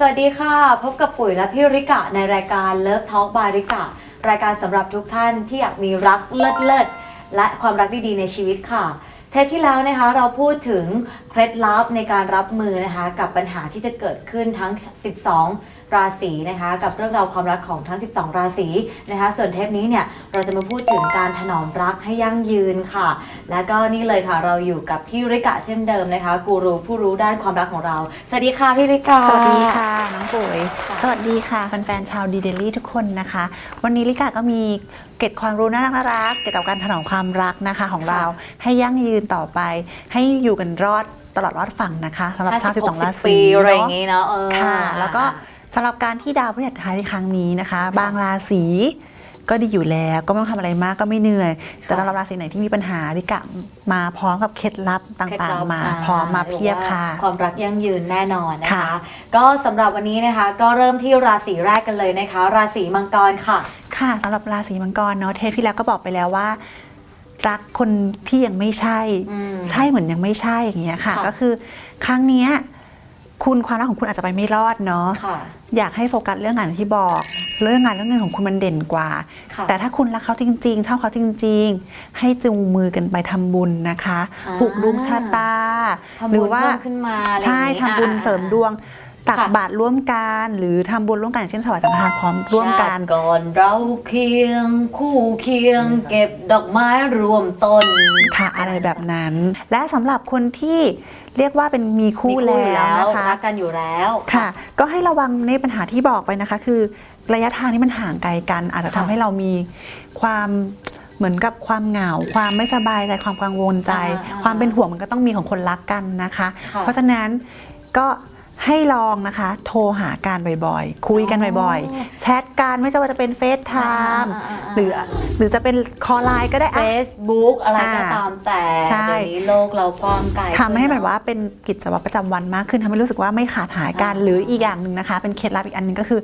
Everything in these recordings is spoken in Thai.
สวัสดีค่ะ พบกับปุ๋ยและพี่ริกะในรายการ Love Talk by ริกะ รายการสำหรับทุกท่านที่อยากมีรักเลิศเลิศและความรักดีๆในชีวิตค่ะ เทปที่แล้วนะคะเราพูดถึงเคล็ดลับในการรับมือนะคะกับปัญหาที่จะเกิดขึ้นทั้ง 12 ราศีนะคะกับเรื่องราวความรักของทั้ง 12 ราศีนะคะ ส่วนเทปนี้เนี่ยเราจะมาพูดถึงการถนอมรักให้ยั่งยืนค่ะ และก็นี่เลยค่ะเราอยู่กับพี่ริกะเช่นเดิมนะคะกูรูผู้รู้ด้านความรักของเราสวัสดีค่ะพี่ริกะสวัสดีค่ะน้องปุ๋ยค่ะสวัสดีค่ะแฟนๆชาวดีเดลี่ทุกคนนะคะ วันนี้ลิกาก็มีเกร็ดความรู้น่ารักน่ารักเกี่ยวกับการถนอมความรักนะคะของเราให้ยั่งยืนต่อไป ให้อยู่กันรอดตลอดรอดฝั่งนะคะสำหรับชาว12ราศีปีอะไรอย่างเนาะงี้เนาะเออค่ะแล้วก็ สำหรับการที่ดาวพฤหัสย้ายในครั้งนี้นะคะ บางราศีก็ดีอยู่แล้วก็ไม่ต้องทำอะไรมากก็ไม่เหนื่อย แต่สำหรับราศีไหนที่มีปัญหาลิกะมาพร้อมกับเคล็ดลับเคล็ดต่างลับๆมาพร้อมมาเพียบค่ะหรือว่าความรักยั่งยืนแน่นอนนะคะค่ะก็สำหรับวันนี้นะคะ ก็เริ่มที่ราศีแรกกันเลยนะคะ ราศีมังกรค่ะ ค่ะสำหรับราศีมังกรเนาะเทปที่แล้วก็บอกไปแล้วว่า รักคนที่ยังไม่ใช่อืมใช่เหมือนยังไม่ใช่อย่างเงี้ยค่ะค่ะก็คือครั้งเนี้ย คุณความรักของคุณอาจจะไปไม่รอดเนาะค่ะ อยากให้โฟกัสเรื่องงานที่บอก เรื่องงานเรื่องเงินของคุณมันเด่นกว่า ค่ะแต่ถ้าคุณรักเขาจริงๆชอบเขาจริง ๆ ให้จูงมือกันไปทำบุญนะคะอ่าผูกดวงชะตา ทำหรืบุอญว่า เพิ่มขึ้นมาอะไรใช่อย่างงี้ทำบุญอ่า เสริมดวง ตักค่ะบาตรร่วมกัน หรือทำบุญร่วมกันอย่างเช่นถวายสังฆทานพร้อมร่วมกันชาติก่อนเราเคียง คู่เคียง เก็บดอกไม้รวมต้นค่ะอะไรแบบนั้น และสำหรับคนที่เรียกว่าเป็นมีคู่มีแล้วนะคะรักกันอยู่แล้วค่ะ ก็ให้ระวังในปัญหาที่บอกไปนะคะ คือระยะทางที่มันห่างไกลกัน อาจจะทำค่ะให้เรามีความเหมือนกับความเหงา ความไม่สบายใจ ความกังวลใจอ่าความเป็นห่วงมันก็ต้องมีของคนรักกันนะคะค่ะเพราะฉะนั้นก็ ให้ลองนะคะ โทรหากันบ่อยๆ คุยกันบ่อยอ๋อๆแชทกันไม่ว่าจะเป็นเฟซไทม์อ่าอ่าอ่าหรือหรือจะเป็นคอไลน์ก็ได้อะ Facebook อะไรก็อ่าตามแต่ใช่เดี๋ยวนี้โลกเรากว้างไกลทำให้ขึ้นแบบว่าเป็นกิจวัตรประจำวันมากขึ้นทำให้รู้สึกว่าไม่ขาดหายกันอ่าหรืออีกอย่างหนึ่งนะคะ เป็นเคล็ดลับอีกอันหนึงก็คือ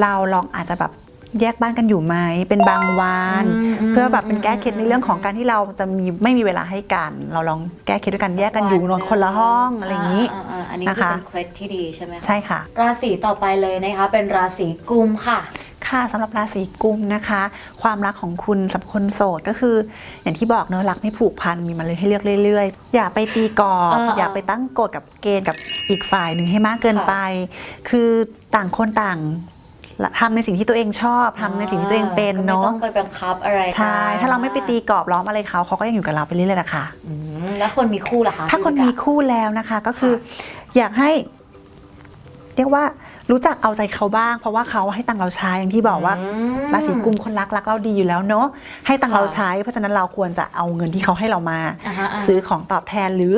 เราลองอาจจะแบบ แยกบ้านกันอยู่ไหมเป็นบางวันมมเพื่อแบบเป็นแก้เคล็ดในเรื่องของการที่เราจะมีไม่มีเวลาให้กัน เราลองแก้เคล็ดด้วยกันแยกกันอยู่นอนคนละห้องอะไรอย่างนี้าๆๆอันนี้คือนะคะเป็นเคล็ดที่ดีใช่ไหมคะใช่ค่ะ ราศีต่อไปเลยนะคะ เป็นราศีกุมค่ะค่ะสำหรับราศีกุมนะคะ ความรักของคุณสำหรับคนโสดก็คือ อย่างที่บอกเนอะรักไม่ผูกพันมีมาเลยให้เลือกเรื่อยๆ อย่าไปตีกรอบเออเออออย่าไปตั้งกฎกับเกณฑ์กับอีกฝ่ายหนึ่งให้มากเกินไป คือต่างคนต่าง ทำในสิ่งที่ตัวเองชอบทำในสิ่งที่ตัวเองเป็นก็เนาะไม่ต้องไปบังคับอะไรกันใช่ถ้าเราไม่ไปตีกรอบล้อมอะไรเขาเขาก็ยังอยู่กับเราไปเรื่อยๆนะคะอืมแล้วคนมีคู่ล่ะคะถ้าคนมีคู่แล้วนะคะ ก็คือ อยากให้ เรียกว่ารู้จักเอาใจเขาบ้าง เพราะว่าเขาให้ตังค์เราใช้อย่างที่บอกว่ามราศีกุมคนรักรักเราดีอยู่แล้วเนาะให้ตังค์ค่ะเราใช้ เพราะฉะนั้นเราควรจะเอาเงินที่เขาให้เรามาอ่าฮะอ่าซื้อของตอบแทนหรือ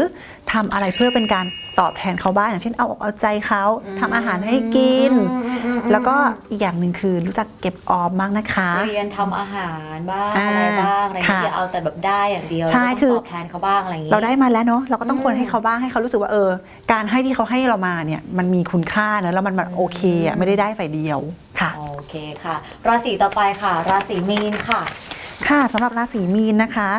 ทำอะไรเพื่อเป็นการ ตอบแทนเขาบ้างอย่างเช่นเอาอกเอาใจเขาทำอาหารให้กินอืมอืมอืมแล้วก็อีกอย่างหนึ่งคือรู้จักเก็บออมบ้างนะคะ เรียนทำอาหารบ้างอ่าอะไรบ้างอะไรอย่างค่ะเงี้ยอย่าเอาแต่แบบได้อย่างเดียวใช่เราต้งคือตอบแทนเขาบ้างอะไรอย่างงี้เราได้มาแล้วเนาะเราก็ต้องควรอืมให้เขาบ้างให้เขารู้สึกว่าเออ การให้ที่เขาให้เรามาเนี่ยมันมีคุณค่าเนอะแล้วมันแบบโอเคอะไม่ได้ได้ฝ่ายเดียวค่ะโอเคค่ะ ราศีต่อไปค่ะ ราศีมีนค่ะ ค่ะสำหรับราศีมีนนะคะ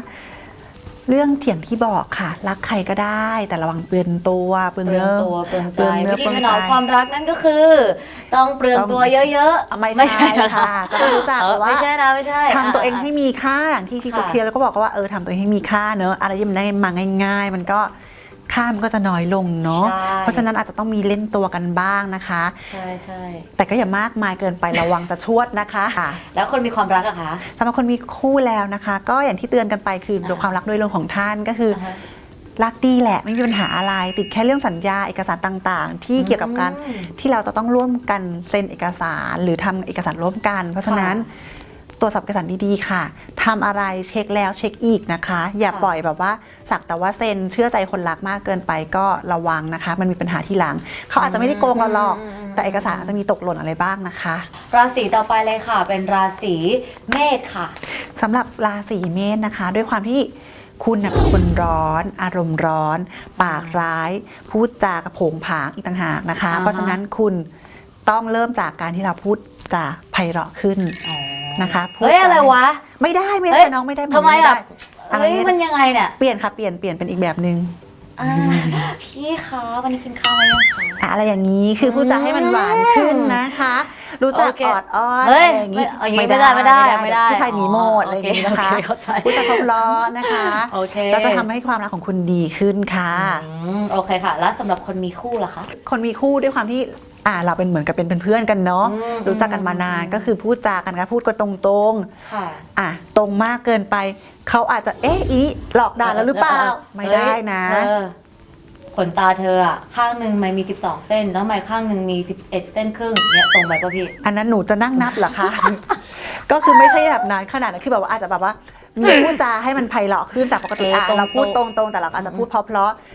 เรื่องเถียงที่บอกค่ะ รักใครก็ได้แต่ระวังเปลือนตัวเปลืองเปลืองเนื้อตัวเปลืองใจเปลืองเนื้อวิธีเปลืองถใจนอมความรักนั่นก็คือ ต้องเปลืองตัวเยอะๆไม่ใช่เหรอค่ะก็ต้องรู้จักเออว่าไม่ใช่นะไม่ใช่ทำตัวเองให้มีค่าอย่างที่ที่ค่ะเขาเคลียร์แล้วก็บอกว่าเออทำตัวเองให้มีค่าเนอะอะไรที่มันได้มาง่าย ๆ มันก็ ค่ามันก็จะน้อยลงเนาะ ใช่ เพราะฉะนั้นอาจจะต้องมีเล่นตัวกันบ้างนะคะ ใช่ใช่แต่ก็อย่ามากมายเกินไประวังจะชวดนะคะค่ะแล้วคนมีความรักอะคะสำหรับคนมีคู่แล้วนะคะ ก็อย่างที่เตือนกันไปคืออ่าโดยความรักโดยรวมของท่านก็คืออาฮะ รักดีแหละไม่มีปัญหาอะไร ติดแค่เรื่องสัญญาเอกสารต่างๆ ที่เกี่ยวกับการอืมที่เราจะต้องร่วมกันเซ็นเอกสาร หรือทำเอกสารร่วมกัน เพราะฉะนั้น ตรวจสอบเอกสารดีๆค่ะทำอะไรเช็คแล้วเช็คอีกนะคะ อย่าค่ะปล่อยแบบว่าสักแต่ว่าเซ็นเชื่อใจคนรักมากเกินไปก็ระวังนะคะ มันมีปัญหาที่หลัง เขาอาจจะไม่ได้โกงเราหรอก แต่เอกสารอาจจะมีตกหล่นอะไรบ้างนะคะ ราศีต่อไปเลยค่ะ เป็นราศีเมษค่ะสำหรับราศีเมษนะคะ ด้วยความที่คุณน่ะเป็นคนร้อน อารมณ์ร้อน ปากร้าย พูดจากระโผงผางอีกต่างหากนะคะอ่าฮะเพราะฉะนั้นคุณต้องเริ่มจากการที่เราพูดจาไพเราะขึ้น นะคะพูดเฮ้ยจาอะไรวะ ไม่ได้ไม่เฮ้ได้ย น้องไม่ได้ทำไมด้อะอะไรเฮ้ยไม่มันได้ยังไงเนี่ยเปลี่ยนค่ะเปลี่ยนเปลี่ยนเป็นอีกแบบหนึ่งอ่าพี่คะวันนี้กินข้าวไหมยังคะอะอะไรอย่างนี้คือพูดจาให้มันหวานขึ้นนะคะ รู้จักโอเคออดอ้อนเฮ้อะยไรอย่างนี้ไม่อย่างนี้ไม่ได้ไม่ได้ไม่ได้ผู้ชายหนีโมดอ๋อออะไรอย่างนี้นะคะโอเคเข้าใจพูดจาเพราะๆนะคะโอเคก็จะทำให้ความรักของคุณดีขึ้นค่ะ อืมโอเคค่ะ แล้วสำหรับคนมีคู่ล่ะคะ คนมีคู่ด้วยความที่อ่าเราเป็นเหมือนกับเป็นเพื่อนกันเนาะอืม รู้จักกันมานานก็คือพูดจากันก็พูดกันตรงค่ะๆอะตรงมากเกินไป เขาอาจจะเอ๊ะอีนี่หลอกด่าแล้วหรือเปล่าไม่ได้นะเฮ้ยเธอ ขนตาเธออะข้างหนึ่งไม่มี 12 เส้น แล้วไม่ข้างหนึ่งมี 11 เส้นครึ่งเนี่ยตรงไปป่ะพี่ อันนั้นหนูจะนั่งนับเหรอคะ ก็คือไม่ใช่แบบนั้นขนาดนั้นคือแบบว่าอาจจะแบบว่ามีพูดจาให้มันไพเราะขึ้นจากปกติอะเออตรงๆเราพูดตรงๆแต่เราอาจจะพูดเพราะ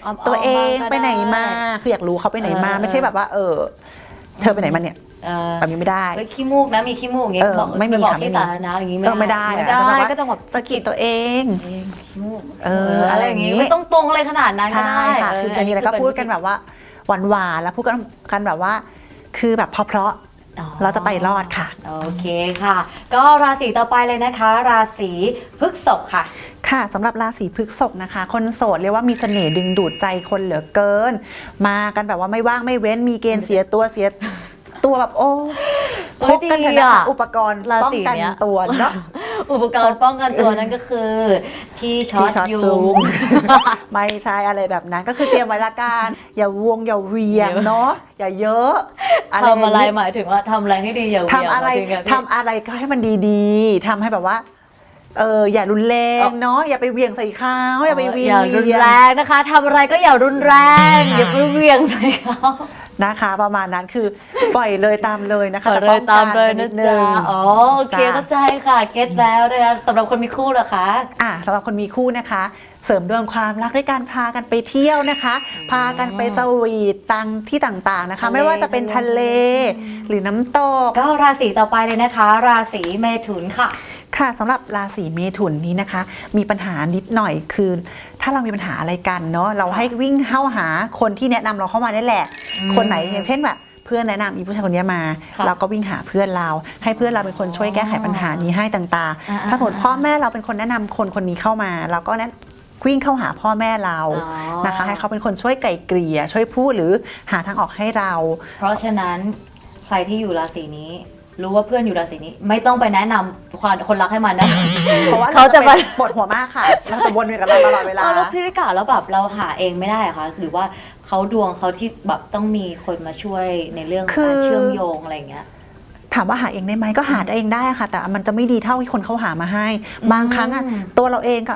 อ้อมๆๆตัวเองบ้างก็ไปไหนมาได้คืออยากรู้เขาไปไหนมาเออไม่ใช่แบบว่า เออ เธอไปไหนมาเนี่ย เออแบบนี้ไม่ได้ เฮ้ยขี้มูกนะมีขี้มูกอย่างเงี้ยเออบอกไม่มีปบอกค่ะไม่ที่มีสาธารณะอย่างงี้เออไม่ได้ไม่อะได้ต้องแบบว่า ก็ต้องแบบสะกิดตัวเอง เองขี้มูกเอออะไรอย่างงี้ ไม่ต้องตรงอะไรขนาดนั้นก็ใช่ได้ค่ะเคืออันนี้เราก็พูดกันแบบว่าหวานๆแล้วพูดกันกันแบบว่า คือแบบเพราะอ๋อ ๆเราจะไปรอดค่ะ โอเคค่ะ ก็ราศีต่อไปเลยนะคะ ราศีพฤษภค่ะ ค่ะสำหรับราศีพฤษภนะคะ คนโสดเรียกว่ามีเสน่ห์ดึงดูดใจคนเหลือเกิน มากันแบบว่าไม่ว่างไม่เว้นมีเกณฑ์เสียตัวเสีย ตัวแบบโอ้เฮ้พยกกันเถอะดีนะอะคะอุปกรณ์ราป้องศีกันเนี้ย ตัวเนาะ อุปกรณ์ป้องกันตัวนั่นก็คือ ที่ช็อตที่ช็อตยุยุง ง ไม่ใช่อะไรแบบนั้นก็คือเตรียมไว้ละกันอย่าวงอย่าเวียงเดี๋ยวเนาะอย่าเยอะทำอะไรอย่างนี้หมายถึงว่าทำอะไรให้ดีอย่าเหวี่ยงทำอะไรหมายถึงไงพี่ทำอะไรก็ให้มันดีๆทำให้แบบว่าเอออย่ารุนแรงเนาะอย่าไปเวียงใส่เขาอย่าไปเวียงอย่ารุนเวียงแรงนะคะทำอะไรก็อย่ารุนแรงค่ะอย่าไปเวียงใส่เขา นะคะ ประมาณนั้นคือปล่อยเลยตามเลยนะคะขอแต่เลป้อยงตามกันเลยนินะดนึจ๊ะงอ๋อโอเคจ้ะเข้าใจค่ะเก็ตแล้วนะคะสำหรับคนมีคู่เหรอคะอะสำหรับคนมีคู่นะคะ เสริมดวงความรักด้วยการพากันไปเที่ยวนะคะ พากันไปสวีทตังที่ต่างๆนะคะทะเลไม่ว่าจะเป็นทะเลหรือน้ำตกก็ราศีต่อไปเลยนะคะ ราศีเมถุนค่ะ ค่ะสำหรับราศีเมถุนนี้นะคะ มีปัญหานิดหน่อยคือ ถ้าเรามีปัญหาอะไรกันเนาะเราให้วิ่งเข้าหาคนที่แนะนำเราเข้ามาได้แหละอืมคนไหนอย่างเช่นแบบเพื่อนแนะนำอีผู้ชายคนนี้มา ค่ะเราก็วิ่งหาเพื่อนเรา ให้เพื่อนเราเป็นคนช่วยแก้ไขปัญหานี้ให้ต่างอ่าๆถ้าสมมติพ่อแม่เราเป็นคนแนะนำคนคนนี้เข้ามา เราก็แนะวิ่งเข้าหาพ่อแม่เราอ๋อ นะคะ ให้เขาเป็นคนช่วยไก่เกลี่ยช่วยพูดหรือหาทางออกให้เรา เพราะฉะนั้นใครที่อยู่ราศีนี้ รู้ว่าเพื่อนอยู่ราศีนี้ ไม่ต้องไปแนะนำความคนรักให้มันนะ เพราะว่าเขาจะไปมา ปวดหัวมากค่ะเราจะวนเวียนกับเราตลอดเวลา เออแล้วพี่ริกาแล้วแบบเราหาเองไม่ได้เหรอคะหรือว่าเขาดวงเขาที่แบบต้องมีคนมาช่วยในเรื่องคือการเชื่อมโยงอะไรอย่างเงี้ย ถามว่าหาเองได้ไหมก็หาเองได้ค่ะ แต่มันจะไม่ดีเท่าที่คนเขาหามาให้ บางครั้งอะอืมตัวเราเองก็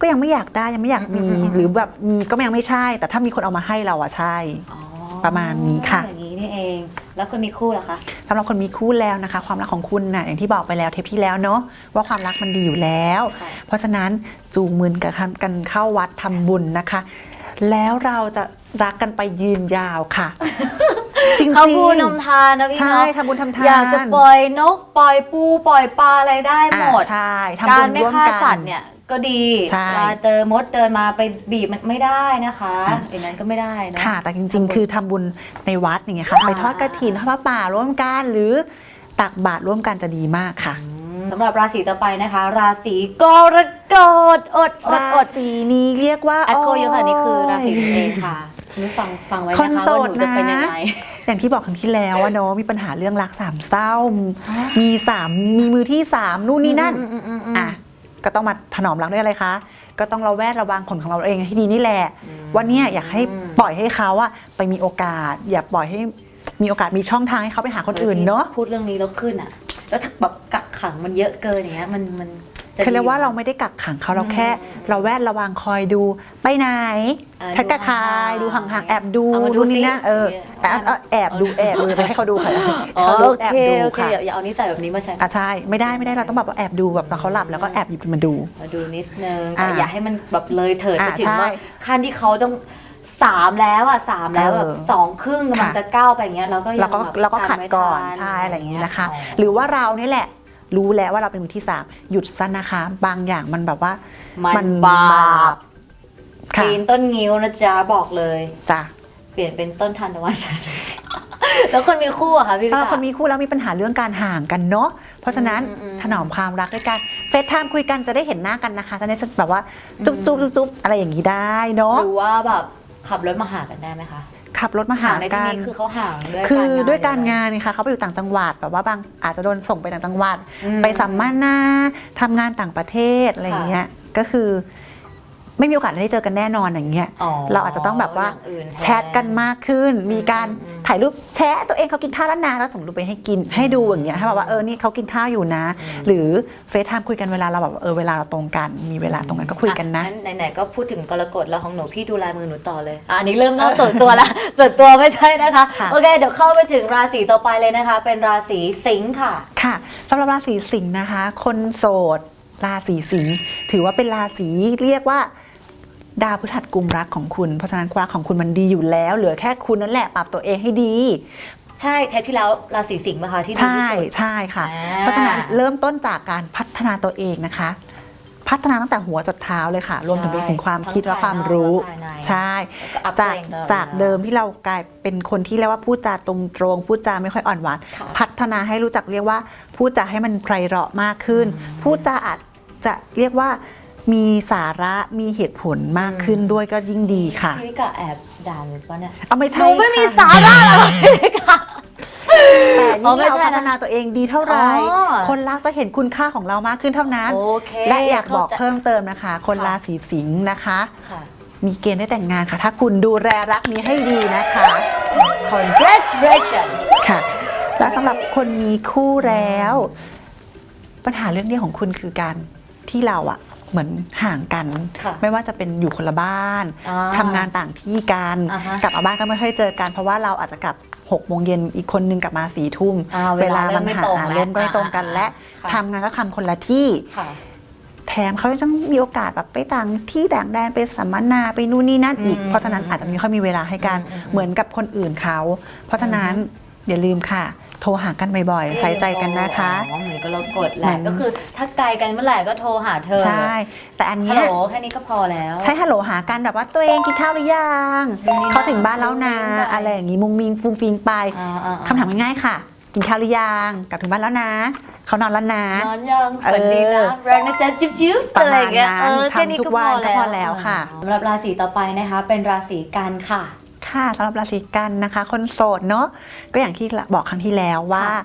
ก็ยังไม่อยากได้ยังไม่อยากมี อืมอืมอืม หรือแบบมีก็ยังไม่ใช่ แต่ถ้ามีคนเอามาให้เราอะใช่ อ๋อประมาณนี้ค่ะอย่าง นี้นี่เอง แล้วคนมีคู่ล่ะคะสำหรับคนมีคู่แล้วนะคะ ความรักของคุณน่ะอย่างที่บอกไปแล้วเทปที่แล้วเนาะว่าความรักมันดีอยู่แล้ว ค่ะเพราะฉะนั้นจูงมือกันกันเข้าวัดทำบุญนะคะ แล้วเราจะรักกันไปยืนยาวค่ะ จริงๆเขาพูดนำทานนะพี่ใช่เนาะทำบุญทำทานอยากจะปล่อยนกปล่อยปูปล่อยปลาอะไรได้หมด อ่าใช่ทำกาบุรญไม่ร่วมฆ่ากัน สัตว์เนี่ย ก็ดีใช่ปลาเจอมดเดินมาไปบีบมันไม่ได้นะคะอย่างนั้นก็ไม่ได้นะ ค่ะ แต่จริง ๆ คือทำบุญในวัดอย่างเงี้ยค่ะอ่าไปทอดกระถินทอดพระป่าร่วมกันหรือตักบาตรร่วมกันจะดีมากค่ะ สำหรับราศีต่อไปนะคะ ราศีกรกฎอดอดราอดศีนี้เรียกว่าแอคโคเยอะค่ะนี่คือราศีตัวเองค่ะคุณผู้ฟังฟังไว้คนะนคะโสว่าหดนูจะนะ เป็นยังไง อย่างที่บอกครั้งที่แล้วว่าเนาะมีปัญหาเรื่องรักสามเศร้าฮะมีสามมีมือที่สามนู่นนี่นั่น อืมอืมอืมอืม อะ ก็ต้องมาถนอมรักด้วยอะไรคะ ก็ต้องระแวดระวังผลของเราเองให้ดีนี่แหละวันเนี้ยอยากให้ปล่อยให้เขาอะไปมีโอกาส อย่าปล่อยให้มีโอกาสมีช่องทางให้เขาไปหาคนอื่นเนาะพูดเรื่องนี้แล้วขึ้นอะแล้วถ้าแบบกักขังมันเยอะเกินอย่างเงี้ยมันมัน จะคือเรียกว่าดีหเราไม่ได้กักขังเขาเราอืมแค่ เราแวดระวังคอยดูไปไหนเออทักกะคายดูดูห่าห่างงๆแอบดูเอามาดูดูนี่สินะเออเออแอบแอบดูแอบดูไปให้เขาดูค่ะอ๋อให้เขาดูโอแอบเคดูโอเคค่ะอย่าอย่าเอานิสัยแบบนี้มาใช้อะใช่ไม่ได้ไม่ได้เราต้องแบบว่าแอบดูแบบตอนเขาหลับแล้วก็แอบหยิบมาดู มาดูนิดนึงอ่าแต่อย่าให้มันแบบเลยเถิดไปอ่าถึงใช่ว่าขั้นที่เขาต้องสามแล้วอะสามแล้วแบบเออสองครึ่งกำลังค่ะ จะก้าวไปอย่างเงี้ยเราก็ยังเราก็แบบเราก็ทำขัดไม่ก่อนทันใช่อะไรอย่างนี้นะคะอ๋อหรือว่าเรานี่แหละ รู้แล้วว่าเราเป็นมือที่สามหยุดซะนะคะ บางอย่างมันแบบว่า มันบาปค่ะปีนต้นงิ้วนะจ๊ะบอกเลย จ้ะเปลี่ยนเป็นต้นทานตะวันฉันแล้วคนมีคู่อะค่ะพี่ถ้าลิคนมีคู่แล้วมีปัญหาเรื่องการห่างกันเนาะเพราะฉะนั้นอืมอืมถนอมความรักด้วยกันเฟซไทม์คุยกันจะได้เห็นหน้ากันนะคะจะได้แบบว่าจุ๊บจุ๊บจุ๊บจุ๊บอะไรอย่างนี้ได้เนาะ หรือว่าแบบขับรถมาหากันได้ไหมคะ ขับรถมาหาในที่กัน นี้คือเขาห่างด้วยคือการงานด้วยการเลงานนี่ค่ะเขาไปอยู่ต่างจังหวัดแบบว่าบางอาจจะโดนส่งไปต่างจังหวัด อืม ไปสัมมนาทำงานต่างประเทศอะไรอย่างเงี้ยก็คือ ไม่มีโอกาสได้เจอกันแน่นอนอย่างเงี้ยอ๋อเราอาจจะต้องแบบว่าย่งอื่นทแชทกันมากขึ้น มีการอืมถ่ายรูปแชะตัวเองเขากินข้าวแล้วนะแล้วส่งรูปไปให้กินให้ดูอย่างเงี้ยให้แบบว่าเออนี่เขากินข้าวอยู่นะ หรือเฟซไทม์คุยกันเวลาเราแบบเออเวลาเราตรงกัน มีเวลาตรงกันก็คุยกันนะอ่ไหนๆก็พูดถึงกรกฎแล้วของหนูพี่ดูลายมือหนูต่อเลยอะอันนี้เริ่มนอกส่วนตัวแล้วส่วนตัวไม่ใช่นะคะค่ะโอเคเดี๋ยวเข้าไปถึงราศีต่อไปเลยนะคะ เป็นราศีสิงค์ค่ะค่ะสำหรับราศีสิงห์นะคะ คนโสดราศีสิงห์ถือว่าเป็นราศีเรียกว่า ดาวพฤหัสกุมรักของคุณ เพราะฉะนั้นความรักของคุณมันดีอยู่แล้ว เหลือแค่คุณนั่นแหละปรับตัวเองให้ดี ใช่เทปที่แล้วราศีสิงห์ป่ะคะที่ดีใช่ที่สุด ใช่ค่ะ อ่า เพราะฉะนั้นเริ่มต้นจากการพัฒนาตัวเองนะคะ พัฒนาตั้งแต่หัวจดเท้าเลยค่ะ รวมถึงไปถึงความคิดและความรู้ภายนอกและภายใน ใช่แล้วก็อัพจากตัวเองตลอจากเดิมที่เรากลายเป็นคนที่เรียกว่าพูดจาตรงตรงๆพูดจาไม่ค่อยอ่อนหวานค่ะพัฒนาให้รู้จักเรียกว่าพูดจาให้มันไพเราะมากขึ้น พูดจาอาจจะเรียกว่า มีสาระมีเหตุผลมากขึ้นด้วยก็ยิ่งดีค่ะพี่ลิกาแอบด่าหนูปะเนี่ยเอาไม่หใช่นูไม่มีค่ะสาระหรอกพี่ลิกาแต่อ๋อยิ่งไม่เราใช่พันะฒนาตัวเองดีเท่าไหร่อ๋อคนรักจะเห็นคุณค่าของเรามากขึ้นเท่านั้น โอเคและอยากบอกข้ใจ เพิ่มเติมนะคะ คนค่ะราศีสิงห์นะคะ ค่ะ มีเกณฑ์ได้แต่งงานค่ะ ถ้าคุณดูแลรักนี้ให้ดีนะคะ congratulation ค่ะและสำหรับคนมีคู่แล้ว ปัญหาเรื่องนี้ของคุณคือการที่เราอะ เหมือนห่างกัน ค่ะไม่ว่าจะเป็นอยู่คนละบ้านอ่าทำงานต่างที่กันอ่าฮะกลับมาบ้านก็ไม่ค่อยเจอกัน เพราะว่าเราอาจจะกลับ6กโมงเย็นอีกคนนึงกลับมาสี่ทุ่มอ่าเวลาเริ่มไม่ตรงแล้วเริ่มก็ไม่ตรงกันอ่าและค่ะ ทำงานก็ทำคนละที่ ค่ะ แถมเขายังมีโอกาสแบบไปต่างที่ต่างแดนไปสัมมนาไปนู่นนี่นั่นอีก อืมเพราะฉะนั้นอาจจะไม่ค่อยมีเวลาให้กันอืมอืมเหมือนกับคนอื่นเขา เพราะฉะนั้น อย่าลืมค่ะ โทรหากันบ่อยๆ ใส่ใจกันนะคะ อ๋อเหมือนก็เรากดแหละเหมือนก็คือถ้าไกลกันเมื่อไหร่ก็โทรหาเธอใช่ แต่อันฮัเนี้ลยโหลแค่นี้ก็พอแล้ว ใช้ฮัลโหลหากันแบบว่าตัวเองกินข้าวหรือยังนู่นนี่นั่นเขาถึงบ้านแล้วนะมุ้งมิ้งไปอะไรอย่างงี้มุงมิงฟูงฟิงไปอ่าอ่าคำถามง่ายๆค่ะ กินข้าวหรือยังกลับถึงบ้านแล้วนะเขานอนแล้วนะ นอนยังเออฝันดีนะรักนะจ๊ะจิ๊บจิ๊บประอะไรมาณอย่างเงี้ยนั้นเออแค่นี้ทำทุก็กพวัอนก็พอแล้วค่ะ สำหรับราศีต่อไปนะคะ เป็นราศีกันค่ะ ค่ะสำหรับราศีกันนะคะ คนโสดเนาะก็อย่างที่บอกครั้งที่แล้วว่าค่ะ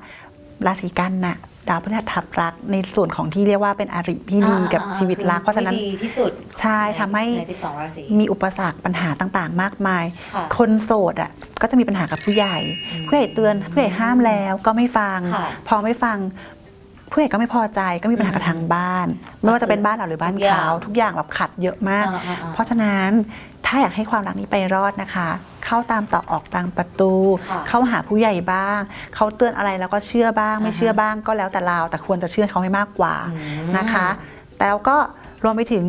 ราศีกันน่ะดาวพฤหัสทับรักในส่วนของที่เรียกว่าเป็นอริที่ดีกับอ่าชีวิตรักคือเพราะฉะนั้นที่ดีที่สุดใช่ทำให้ใน12ราศีมีอุปสรรคปัญหาต่างๆ มากมายค่ะคนโสดอะก็จะมีปัญหากับผู้ใหญ่อืมผู้ใหญ่เตือนผู้ใหญ่ห้ามแล้วก็ไม่ฟังค่ะพอไม่ฟังผู้ใหญ่ก็ไม่พอใจก็มีปัญหากับทางบ้าน ไม่ว่าจะเป็นบ้านเราหรือบ้านทุกอย่างเขาทุกอย่างแบบขัดเยอะมากอ่าอ่าอ่าเพราะฉะนั้น ถ้าอยากให้ความรักนี้ไปรอดนะคะ เข้าตามต่อออกตามประตู ค่ะเข้าหาผู้ใหญ่บ้าง เขาเตือนอะไรแล้วก็เชื่อบ้าง ไม่อ่าฮะ เชื่อบ้างก็แล้วแต่เราแต่ควรจะเชื่อเขาให้มากกว่าอืมนะคะ แล้วก็รวมไปถึง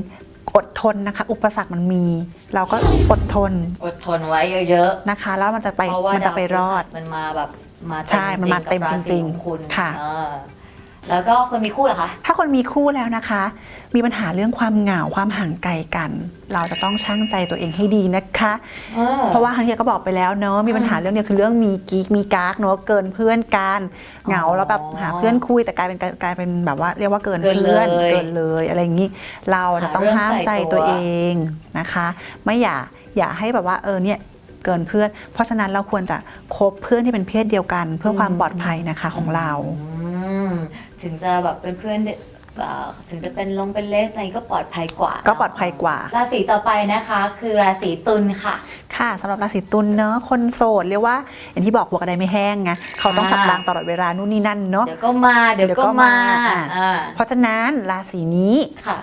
อดทนนะคะ อุปสรรคมันมี เราก็อดทนอดทนไว้เยอะนะคะ แล้วมันจะไปๆ เพราะว่ามันจะไปรอดดาวพฤหัสมันมาแบบมาใช่มันมาเต็มกับจริงๆาของคุณค่ะ เออ แล้วก็คนมีคู่เหรอคะ ถ้าคนมีคู่แล้วนะคะ มีปัญหาเรื่องความเหงาความห่างไกลกัน เราจะต้องชั่งใจตัวเองให้ดีนะคะเพราะว่าครั้งที่แล้วก็บอกไปแล้วเนาะมีปัญหาเรื่องเนี้ยคือเรื่องมีกิ๊กมีกากเนาะเกินเพื่อนกันเหงาแล้วแบบหาเพื่อนคุยแต่กลายเป็นกลายเป็นแบบว่าเรียกว่าเกินเกินเพื่อนเลยเกินเลยอะไรอย่างนี้เราจะต้องหาเรื่องห้ามใจใส่ตัตัววเองนะคะ ไม่อย่าอย่าให้แบบว่าเออเนี่ยเกินเพื่อน เพราะฉะนั้นเราควรจะคบเพื่อนที่เป็นเพศเดียวกัน เพื่อความปลอดภัยนะคะของเรา อื มถึงจะแบบเป็นเพื่อนเด็กเอ่อถึงจะเป็นลงเป็นเลสอะไรก็ปลอดภัยกว่าก็ปลอดภัยกว่า ราศีต่อไปนะคะ คือราศีตุลค่ะ ค่ะสำหรับราศีตุลเนอะคนโสดเรียกว่า อย่างที่บอกหัวกระไดไม่แห้งไงเขาต้องอ่าสับรางตลอดเวลานู่นนี่นั่นเนาะเดี๋ยวก็มาเดี๋ยวเดี๋ยวก็ก็มามาอะอ่าเพราะฉะนั้นราศีนี้ค่ะ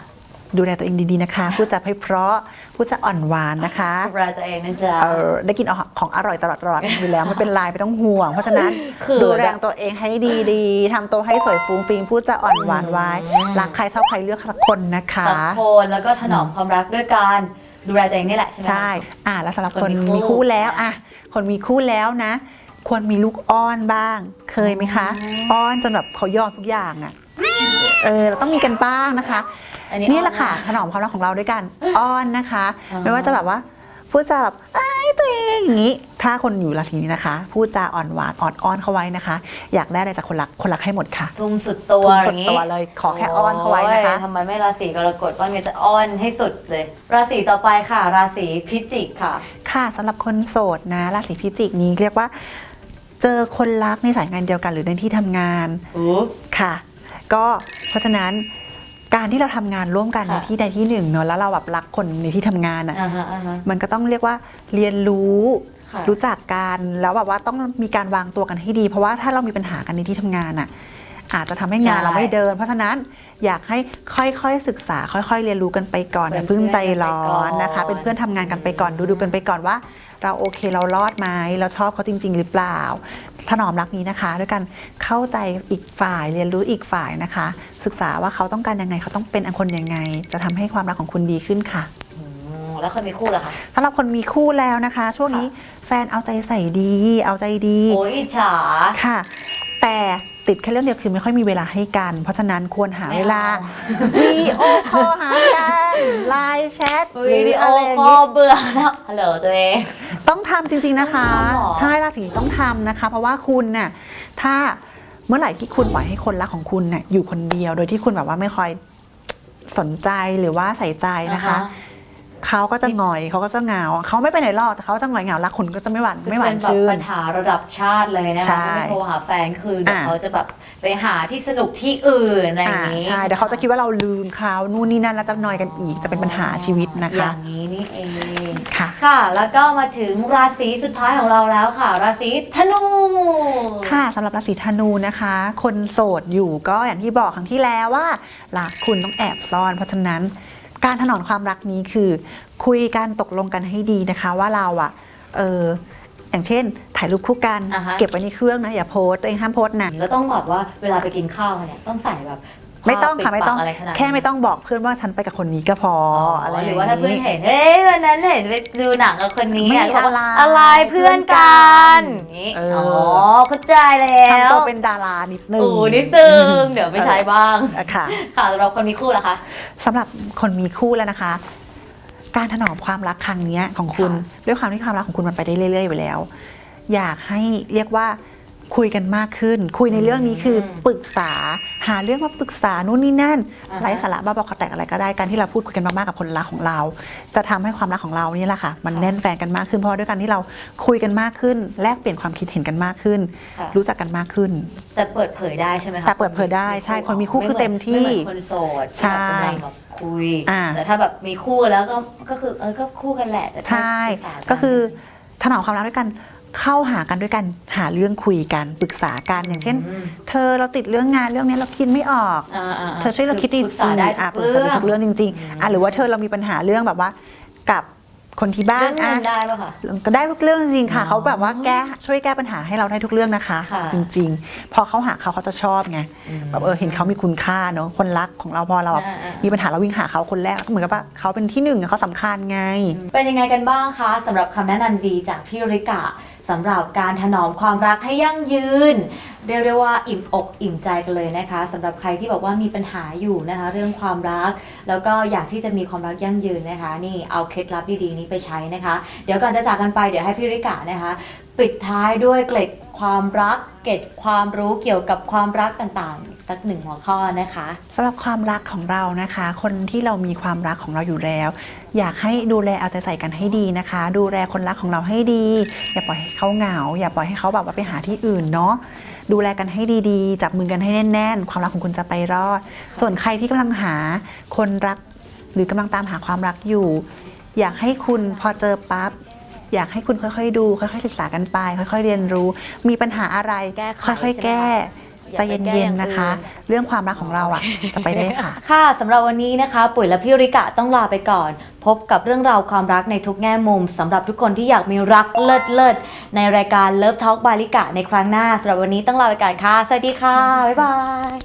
ดูแลตัวเองดีๆนะคะพูดจาให้เพราะ พูดจาอ่อนหวานนะคะดูแลตัวเองนะจ๊ะ เออได้กินของอร่อยตลอดตลอดอยู่แล้วไม่เป็นไรไม่ต้องห่วง เพราะฉะนั้นคือ ดูแลตัวเองให้ดีๆทำตัวให้สวยฟุ้งฟิงพูดจาอ่อนหวานไว้รักใครชอบใครเลือกสักคนนะคะ สักคนแล้วก็ถนอมความรักด้วยการดูแลตัวเองนี่แหละใช่ไหม ใช่ อ่าแล้วสำหรับคคนมีคู่มีคู่แล้วอะคนมีคู่แล้วนะ ควรมีลูกอ้อนบ้าง เคยไหมคะ อ้อนจนแบบเขายอมทุกอย่างอะ เออ เราต้องมีกันบ้างนะคะ อันนี้นี่แหละค่ะอ้อถนอมความรักของเราด้วยกันอ้อนนะคะอ่าไม่ว่าจะแบบว่าพูดจาแบบเอ้ยตัวเองอย่างนี้ ถ้าคนอยู่ราศีนี้นะคะ พูดจาอ่อนหวานอ่อนอ้อนเขาไว้นะคะ อยากได้อะไรจากคนรักคนรักให้หมดค่ะทุ่มสุดตัวทุ่มสุดอย่างนี้ตัวเลยขอแค่อ้อนเขาไว้นะคะโอ้ยทำไมไม่ราศีกรกฎว่าไงจะอ้อนให้สุดเลย ราศีต่อไปค่ะ ราศีพิจิกค่ะ ค่ะสำหรับคนโสดนะ ราศีพิจิกนี้เรียกว่า เจอคนรักในสายงานเดียวกันหรือในที่ทำงานอุ๊บค่ะ ก็เพราะฉะนั้น การที่เราทำงานร่วมกันในค่ะ ที่ใดที่หนึ่งเนอะแล้วเราแบบรักคนในที่ทำงานอะอ่าฮะอ่าฮะมันก็ต้องเรียกว่าเรียนรู้ ค่ะ รู้จักกันแล้วแบบว่าต้องมีการวางตัวกันให้ดี เพราะว่าถ้าเรามีปัญหากันในที่ทำงานอะอาจจะทำให้งานใช่เราไม่เดิน เพราะฉะนั้นอยากให้ค่อยๆศึกษา ค่อย ๆ เรียนรู้กันไปก่อนอย่าเพิ่งใจร้อนนะคะเป็นเพื่อนทำงานกันไปก่อนดูดูกันไปก่อนว่า เราโอเคเรารอดไหมเราชอบเขาจริง ๆ หรือเปล่าถนอมรักนี้นะคะ ด้วยการเข้าใจอีกฝ่ายเรียนรู้อีกฝ่ายนะคะ ศึกษาว่าเขาต้องการยังไง เขาต้องเป็นอันคนยังไง จะทำให้ความรักของคุณดีขึ้นค่ะอืมแล้วคนมีคู่เหรอคะสำหรับคนมีคู่แล้วนะคะ ช่วงนี้แฟนเอาใจใส่ดี เอาใจดีโอ้ยอิจฉาค่ะ แต่ติดแค่เรื่องเดียวคือไม่ค่อยมีเวลาให้กัน เพราะฉะนั้นควรหาเวลาวีโอคอลหากันไลน์แชทหรืวิดีอโออะไรอย่างคอนี้ลเบื่อแล้วฮัลโหลตัวเองต้องทำจริง ๆนะคะต้องทำเหรอใช่ราศีต้องทำนะคะ เพราะว่าคุณน่ะถ้า เมื่อไหร่ที่คุณปล่อยให้คนรักของคุณน่ะอยู่คนเดียว โดยที่คุณแบบว่าไม่คอยสนใจหรือว่าใส่ใจนะคะ uh-huh. เขาก็จะหงอยเขาก็จะเหงาเขาไม่ไปไหนหรอกแต่เขาจะหงอยเหงารักคุณก็จะไม่หวานไม่หวานเป็นแบบชื่นปัญหาระดับชาติเลยนะใช่คะถ้าไม่โทรหาแฟนคือเดี๋ยวอะเขาจะแบบไปหาที่สนุกที่อื่นอะไรอย่างนี้ใช่เดี๋ยวเขาจะคิดว่าเราลืมเขานู่นนี่นั่นแล้วจะนอยกันอีกจะเป็นปัญหาชีวิตนะอคะย่างนี้นี่เองค่ะค่ะ แล้วก็มาถึงราศีสุดท้ายของเราแล้วค่ะ ราศีธนู ค่ะสำหรับราศีธนูนะคะ คนโสดอยู่ก็อย่างที่บอกครั้งที่แล้วว่ารักคุณต้องแอบซ่อนเพราะฉะนั้น การถนอมความรักนี้คือ คุยกันตกลงกันให้ดีนะคะ ว่าเราอะเอออย่างเช่น ถ่ายรูปคู่กัน อ่าฮะ เก็บไว้ในเครื่องนะอย่าโพสต์ตัวเองห้ามโพสต์นะ แล้วต้องแบบว่าเวลาไปกินข้าวเนี่ยต้องใส่แบบ ไม่ต้องผ้าค่ะไม่ต้องปิดปากอะไรขนาดนั้น แค่ไม่ต้องบอกเพื่อนว่าฉันไปกับคนนี้ก็พออ๋ออะไรหรือว่าถ้าเพื่อนเห็นเฮ้ยวันนั้นเห็นไปดูหนังกับคนนี้ไม่อะเขาบอกอะไรอะไรเพื่อนกันอย่างนี้เอออ๋ อ๋อเข้าใจแล้ว ทำตัวเป็นดารานิดนึงโอ้นิดนึง เดี๋ยวไปใช้บ้างอะค่ะค่ะสำหรับคนมีคู่ล่ะคะ สำหรับคนมีคู่แล้วนะคะ การถนอมความรักครั้งเนี้ยของคุณ ค่ะด้วยความที่ความรักของคุณมันไปได้เรื่อยๆอยู่แล้ว อยากให้เรียกว่า คุยกันมากขึ้น คุยในเรื่องนี้คือปรึกษาหาเรื่องมาปรึกษานู่นนี่นั่นอ่าฮะไร้สาระบ้าบอคอแตกอะไรก็ได้การที่เราพูดคุยกันมากๆกับคนรักของเรา จะทำให้ความรักของเรานี่แหละค่ะ มันแน่นแฟนกันมากขึ้นเพราะว่าด้วยการที่เราคุยกันมากขึ้น แลกเปลี่ยนความคิดเห็นกันมากขึ้นค่ะรู้จักกันมากขึ้น แต่เปิดเผยได้ใช่ไหมคะแต่เปิดเผยได้ใช่คนมีคู่คือเต็มที่ไม่เหมือนคนโสดใช่ที่แบบกำลังแบบคุยอ่าแต่ถ้าแบบมีคู่แล้วก็ก็คือเออก็คู่กันแหละแต่ใช่ปรึษากันก็คือถนอมความรักด้วยกัน เข้าหากันด้วยกันหาเรื่องคุยกันปรึกษากันอย่างเช่นอืมเธอเราติดเรื่องงานเรื่องนี้เราคิดไม่ออกอ่าๆๆเธอช่วยเราคิดดีปรึกษาได้อะทุปกรึกเรื่ษาองได้ทุกเรื่องจริงๆอะหรือว่าเธอเรามีปัญหาเรื่องแบบว่ากับคนที่บ้าเรื่นองเงิอะนได้ป่ะคะก็ได้ทุกเรื่องจริงๆค่ะอ๋อเขาแบบว่าแก้ช่วยแก้ปัญหาให้เราได้ทุกเรื่องนะคะค่ะจริง ๆ พอเขาหาเขาเขาจะชอบไงแบบเออเห็นเขามีคุณค่าเนอะคนรักของเราพอเราแบบอ่าๆมีปัญหาเราวิ่งหาเขาคนแรกเหมือนกับว่าเขาเป็นที่หนึ่งเขาสำคัญไง เป็นยังไงกันบ้างคะสำหรับคำแนะนำดีจากพี่ริกะ สำหรับการถนอมความรักให้ยั่งยืน เรียกได้ว่าอิ่มอกอิ่มใจกันเลยนะคะสำหรับใครที่บอกว่ามีปัญหาอยู่นะคะ เรื่องความรัก แล้วก็อยากที่จะมีความรักยั่งยืนนะคะ นี่เอาเคล็ดลับดีๆนี้ไปใช้นะคะ เดี๋ยวก่อนจะจากกันไปเดี๋ยวให้พี่ริกะนะคะ ปิดท้ายด้วยเกล็ดความรัก เกล็ดความรู้เกี่ยวกับความรักต่างๆ สักหนึ่งหัวข้อนะคะสำหรับความรักของเรานะคะ คนที่เรามีความรักของเราอยู่แล้ว อยากให้ดูแลเอาใจใส่กันให้ดีนะคะ ดูแลคนรักของเราให้ดี อย่าปล่อยให้เขาเหงา อย่าปล่อยให้เขาแบบว่าไปหาที่อื่นเนาะดูแลกันให้ดีๆ จับมือกันให้แน่นๆ ความรักของคุณจะไปรอด ส่วนใครที่กำลังหาคนรัก หรือกำลังตามหาความรักอยู่ อยากให้คุณพอเจอปั๊บอยากให้คุณค่อยๆดู ค่อยๆศึกษากันไป ค่อยๆเรียนรู้ มีปัญหาอะไร ค่อยๆแก้ ใช่ไหมคะใจเย็นๆนะคะ เรื่องความรักของเราอะจะไปได้ค่ะ ค่ะสำหรับวันนี้นะคะ ปุ๋ยและพี่ริกะต้องลาไปก่อน พบกับเรื่องราวความรักในทุกแง่มุมสำหรับทุกคนที่อยากมีรักเลิศเลิศๆในรายการเลิฟท a l กบาลิกะในครั้งหน้าสำหรับวันนี้ต้องลาไปก่อนค่ะ สวัสดีค่ะ บ๊ายบาย